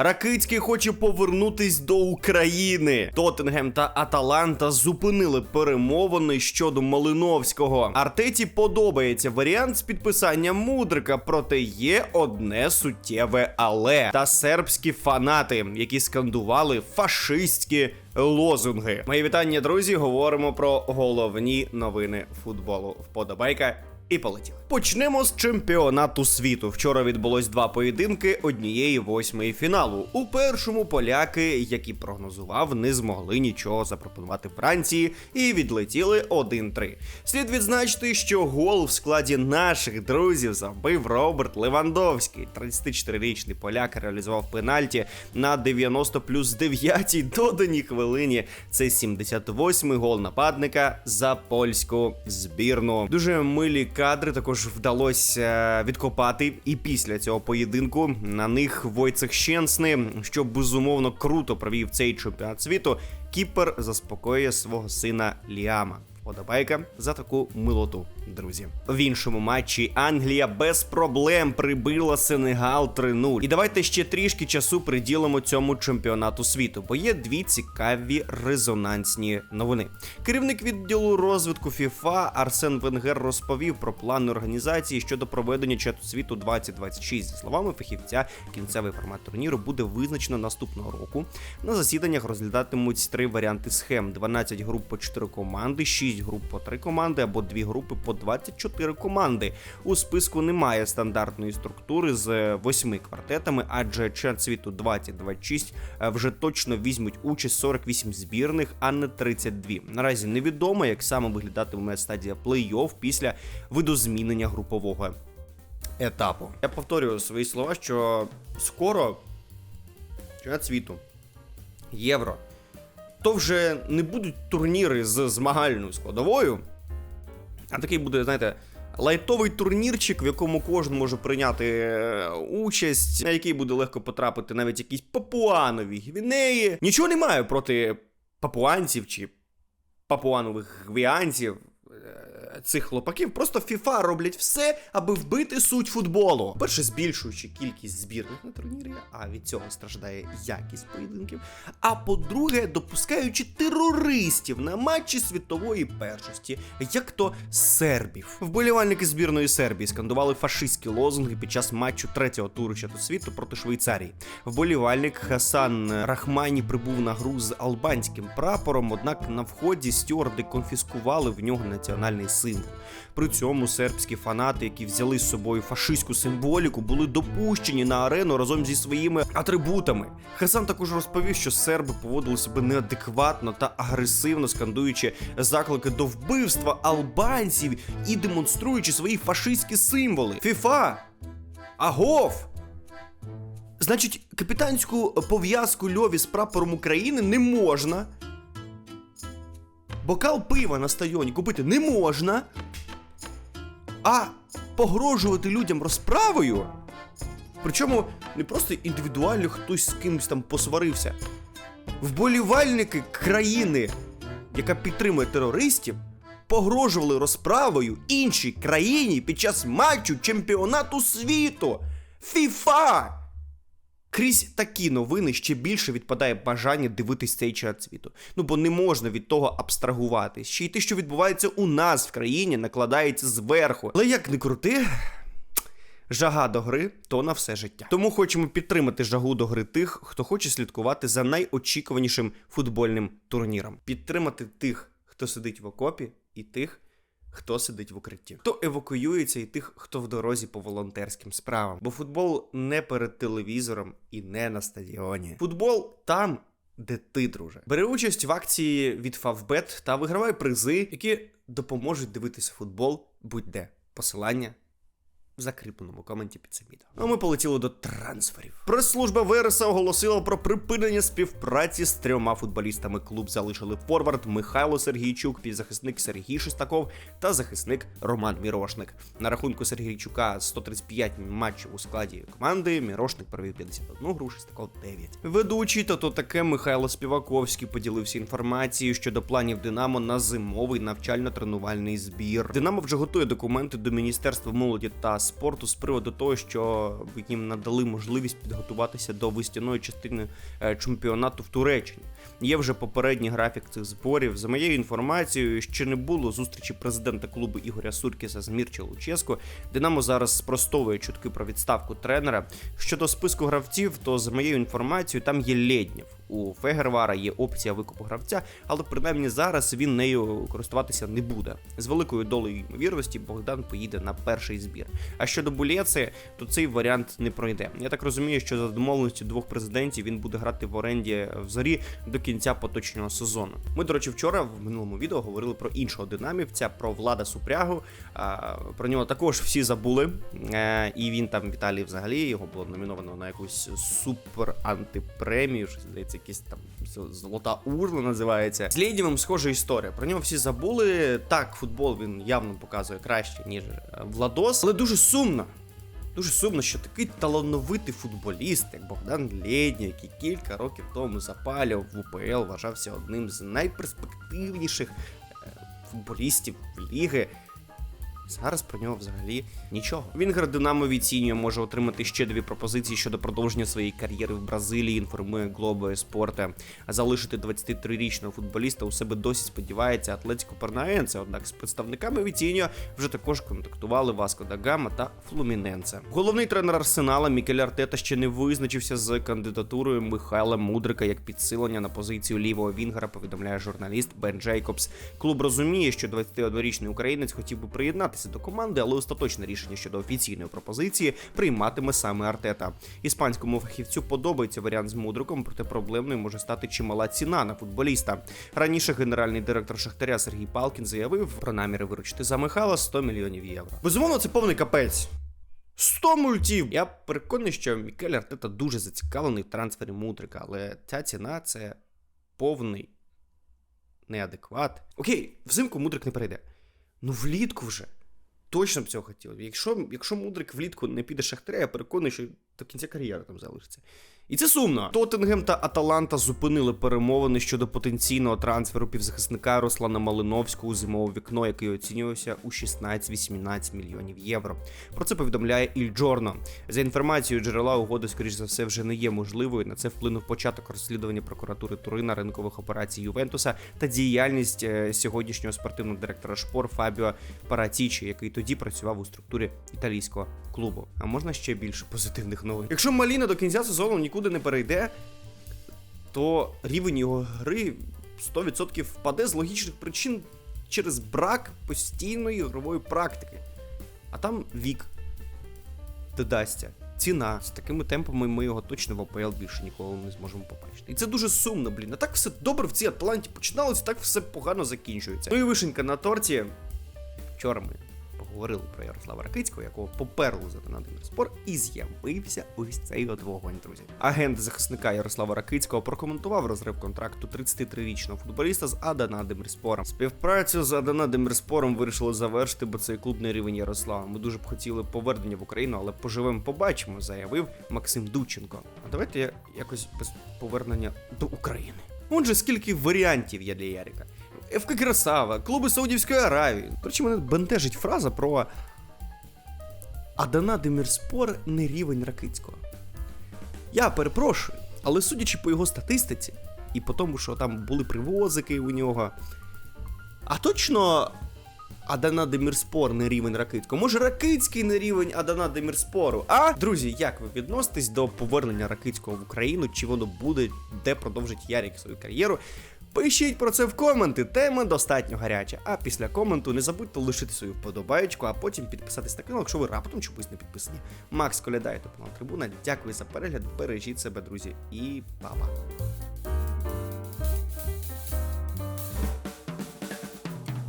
Ракицький хоче повернутись до України. Тоттенгем та Аталанта зупинили перемовини щодо Малиновського. Артеті подобається варіант з підписанням мудрика, проте є одне суттєве але та сербські фанати, які скандували фашистські лозунги. Мої вітання, друзі. Говоримо про головні новини футболу. Вподобайка. І полетіли. Почнемо з чемпіонату світу. Вчора відбулось два поєдинки однієї восьмої фіналу. У першому поляки, які прогнозував, не змогли нічого запропонувати Франції і відлетіли 1-3. Слід відзначити, що гол в складі наших друзів забив Роберт Левандовський. 34-річний поляк реалізував пенальті на 90 плюс 9 доданій хвилині. Це 78-й гол нападника за польську збірну. Дуже милі кадри також вдалося відкопати. І після цього поєдинку на них Войцех Щенсни, що безумовно круто провів цей чемпіонат світу. Кіпер заспокоює свого сина Ліама. Подобайка за таку милоту, друзі. В іншому матчі Англія без проблем прибила Сенегал 3-0. І давайте ще трішки часу приділимо цьому чемпіонату світу, бо є дві цікаві резонансні новини. Керівник відділу розвитку FIFA Арсен Венгер розповів про плани організації щодо проведення чату світу 2026. За словами фахівця, кінцевий формат турніру буде визначено наступного року. На засіданнях розглядатимуть три варіанти схем: 12 груп по 4 команди, 6 груп по 3 команди або 2 групи по 24 команди. У списку немає стандартної структури з 8 квартетами, адже чемпіонат світу 2026 е, вже точно візьмуть участь 48 збірних, а не 32. Наразі невідомо, як саме виглядатиме стадія плей-офф після видозмінення групового етапу. Я повторюю свої слова, що скоро чемпіонат світу, євро то вже не будуть турніри з змагальною складовою, а такий буде, знаєте, лайтовий турнірчик, в якому кожен може прийняти е, участь, на який буде легко потрапити навіть якісь папуанові гвінеї. Нічого немає проти папуанців чи папуанових гвіанців. Цих хлопаків просто FIFA роблять все, аби вбити суть футболу. Перше, збільшуючи кількість збірних на турнірі, а від цього страждає якість поєдинків. А по-друге, допускаючи терористів на матчі світової першості, як то сербів. Вболівальники збірної Сербії скандували фашистські лозунги під час матчу третього туру чату світу проти Швейцарії. Вболівальник Хасан Рахмані прибув на гру з албанським прапором, однак на вході стюарди конфіскували в нього національний символ. При цьому сербські фанати, які взяли з собою фашистську символіку, були допущені на арену разом зі своїми атрибутами. Хасан також розповів, що серби поводили себе неадекватно та агресивно, скандуючи заклики до вбивства албанців і демонструючи свої фашистські символи. ФІФА! Агов! Значить, капітанську пов'язку льові з прапором України не можна. Бокал пива на стадіоні купити не можна. А погрожувати людям розправою. Причому не просто індивідуально хтось з кимось там посварився. Вболівальники країни, яка підтримує терористів, погрожували розправою іншій країні під час матчу чемпіонату світу. ФІФА! Крізь такі новини ще більше відпадає бажання дивитись цей чат світу. Ну бо не можна від того абстрагуватись. Ще й те, що відбувається у нас в країні, накладається зверху. Але як не крути, жага до гри то на все життя. Тому хочемо підтримати жагу до гри тих, хто хоче слідкувати за найочікуванішим футбольним турніром. Підтримати тих, хто сидить в окопі, і тих. Хто сидить в укритті, хто евакуюється, і тих, хто в дорозі по волонтерським справам. Бо футбол не перед телевізором і не на стадіоні. Футбол там, де ти, друже. Бери участь в акції від Favbet та вигравай призи, які допоможуть дивитися футбол будь-де. Посилання в закріпленому коменті під цим відео. А ми полетіли до трансферів. Прес-служба Вереса оголосила про припинення співпраці з трьома футболістами. Клуб залишили форвард Михайло Сергійчук, півзахисник Сергій Шестаков та захисник Роман Мірошник. На рахунку Сергійчука 135 матчів у складі команди. Мірошник провів 51 гру, Шестаков 9. Ведучий та то таке Михайло Співаковський поділився інформацією щодо планів Динамо на зимовий навчально-тренувальний збір. Динамо вже готує документи до Міністерства молоді та спорту з приводу того, що їм надали можливість підготуватися до весняної частини е, чемпіонату в Туреччині. Є вже попередній графік цих зборів. За моєю інформацією, ще не було зустрічі президента клубу Ігоря Суркіса з Мірча Луческо. Динамо зараз спростовує чутки про відставку тренера. Щодо списку гравців, то за моєю інформацією, там є Лєднєв. У Фегервара є опція викупу гравця, але принаймні зараз він нею користуватися не буде. З великою долею ймовірності Богдан поїде на перший збір. А щодо Булєци, то цей варіант не пройде. Я так розумію, що за домовленістю двох президентів він буде грати в оренді в зорі до кінця поточного сезону. Ми, до речі, вчора в минулому відео говорили про іншого динамівця, про влада Супрягу. Про нього також всі забули. Е, І він там Віталій взагалі його було номіновано на якусь супер антипремію. Щось здається, якась там золота урла називається. З Лєднєвим схожа історія. Про нього всі забули. Так, футбол він явно показує краще, ніж е, Владос, але дуже сумно. Дуже сумно, що такий талановитий футболіст, як Богдан Лєднєв, який кілька років тому запалював в УПЛ, вважався одним з найперспективніших е, футболістів ліги. Зараз про нього взагалі нічого. Вінгер Динамо відцінює, може отримати ще дві пропозиції щодо продовження своєї кар'єри в Бразилії. Інформує Глобо Еспорте. А залишити 23-річного футболіста у себе досі сподівається Атлетико Парнаенце. Однак з представниками Віціньо вже також контактували Васко да Гама та Флуміненце. Головний тренер Арсенала Мікель Артета ще не визначився з кандидатурою Михайла Мудрика як підсилення на позицію лівого вінгера. Повідомляє журналіст Бен Джейкобс. Клуб розуміє, що 21-річний українець хотів би приєднатися до команди, але остаточне рішення щодо офіційної пропозиції прийматиме саме Артета. Іспанському фахівцю подобається варіант з мудриком, проте проблемною може стати чимала ціна на футболіста. Раніше генеральний директор Шахтаря Сергій Палкін заявив про наміри виручити за Михайла 100 мільйонів євро. Безумовно, це повний капець. 100 мультів! Я переконаний, що Мікель Артета дуже зацікавлений в трансфері Мудрика, але ця ціна це повний неадекват. Окей, взимку Мудрик не перейде. Ну влітку вже. Точно б цього хотів. Якщо, якщо Мудрик влітку не піде Шахтаря, я переконаний, що до кінця кар'єри там залишиться. І це сумно. Тоттенгем та Аталанта зупинили перемовини щодо потенційного трансферу півзахисника Руслана Малиновського у зимове вікно, який оцінювався у 16-18 мільйонів євро. Про це повідомляє Іль Джорно. За інформацією джерела угода, скоріш за все, вже не є можливою. На це вплинув початок розслідування прокуратури Турина, ринкових операцій Ювентуса та діяльність е, сьогоднішнього спортивного директора Шпор Фабіо Паратічі, який тоді працював у структурі італійського клубу. А можна ще більше позитивних новин. Якщо Маліна до кінця сезону нікуди не перейде, то рівень його гри 100% впаде з логічних причин через брак постійної ігрової практики. А там вік додасться. Ціна з такими темпами ми його точно в АПЛ більше ніколи не зможемо побачити. І це дуже сумно, блін. А так все добре в цій Атланті починалось, так все погано закінчується. Ну і вишенька на торті. Вчора ми поговорили про Ярослава Ракицького, якого поперли за Донатний спор, і з'явився ось цей от вогонь, друзі. Агент захисника Ярослава Ракицького прокоментував розрив контракту 33-річного футболіста з Адана Демірспором. Співпрацю з Адана Демірспором вирішили завершити, бо цей клуб не рівень Ярослава. Ми дуже б хотіли повернення в Україну, але поживемо, побачимо, заявив Максим Дученко. А давайте якось без повернення до України. Отже, скільки варіантів є для Ярика. ФК Красава, клуби Саудівської Аравії. Коротше, мене бентежить фраза про Адана Демірспор не рівень Ракицького. Я перепрошую, але судячи по його статистиці, і по тому, що там були привозики у нього. А точно Адана Демірспор не рівень Ракицького. Може, Ракицький не рівень Адана Демірспору. А друзі, як ви відноситесь до повернення Ракицького в Україну? Чи воно буде, де продовжить Ярік свою кар'єру? Пишіть про це в коменти, тема достатньо гаряча. А після коменту не забудьте лишити свою вподобаєчку, а потім підписатись на канал, якщо ви раптом чомусь не підписані. Макс Колядай, Топлан Трибуна. Дякую за перегляд, бережіть себе, друзі, і па-па.